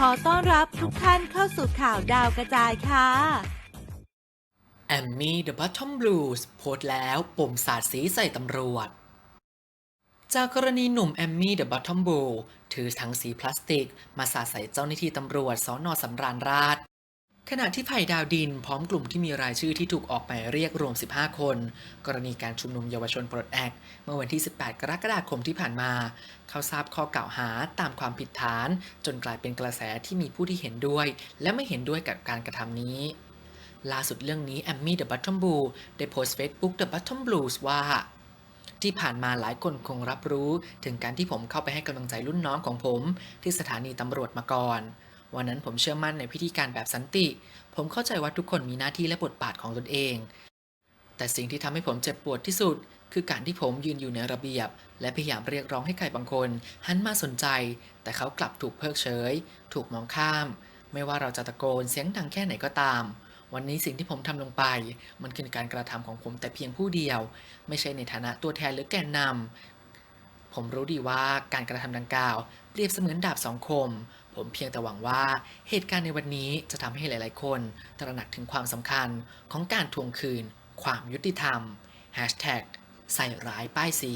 ขอต้อนรับทุกท่านเข้าสู่ข่าวดาวกระจายค่ะ แอมมี่เดอะบัตทอมบลูส์โพสต์แล้วปมสาดสีใส่ตำรวจ จากกรณีหนุ่มแอมมี่เดอะบัตทอมบลูถือถังสีพลาสติก มาสาดใส่เจ้าหน้าที่ตำรวจสอนอสำราญราช ขณะที่ไผ่ดาวดินพร้อมกลุ่มที่มีรายชื่อที่ถูกออกหมายเรียกรวม 15 คน กรณีการชุมนุมเยาวชนปลดแอกเมื่อวันที่ 18 กรกฎาคมที่ผ่านมา เขาทราบข้อกล่าวหาตามความผิดฐาน จนกลายเป็นกระแสที่มีผู้ที่เห็นด้วย และไม่เห็นด้วยกับการกระทำนี้ล่าสุดเรื่องนี้แอมมี่เดอะบัตทอมบูได้โพสต์เฟซบุ๊กเดอะบัตทอมบลูส์ว่า ที่ผ่านมาหลายคนคงรับรู้ ถึงการที่ผมเข้าไปให้กำลังใจรุ่นน้องของผม ที่สถานีตำรวจมาก่อน วันนั้นผมเชื่อมั่นในพิธีการแบบสันติ ผมเข้าใจว่าทุกคนมีหน้าที่และบทบาทของตนเอง แต่สิ่งที่ทำให้ผมเจ็บปวดที่สุด คือการที่ผมยืนอยู่ในระเบียบ และพยายามเรียกร้องให้ใครบางคน หันมาสนใจ แต่เขากลับถูกเพิกเฉย ถูกมองข้าม ไม่ว่าเราจะตะโกนเสียงดังแค่ไหนก็ตาม วันนี้สิ่งที่ผมทำลงไป มันคือการกระทำของผมแต่เพียงผู้เดียว ไม่ใช่ในฐานะตัวแทนหรือแกนนำผมรู้ดีว่าการกระทำดังกล่าว เปรียบเสมือนดาบสองคม ผมเพียงแต่หวังว่าเหตุการณ์ในวันนี้จะทำให้หลาย ๆ คนตระหนักถึงความสำคัญของการทวงคืน ความยุติธรรม Hashtag ใส่ร้ายป้ายสี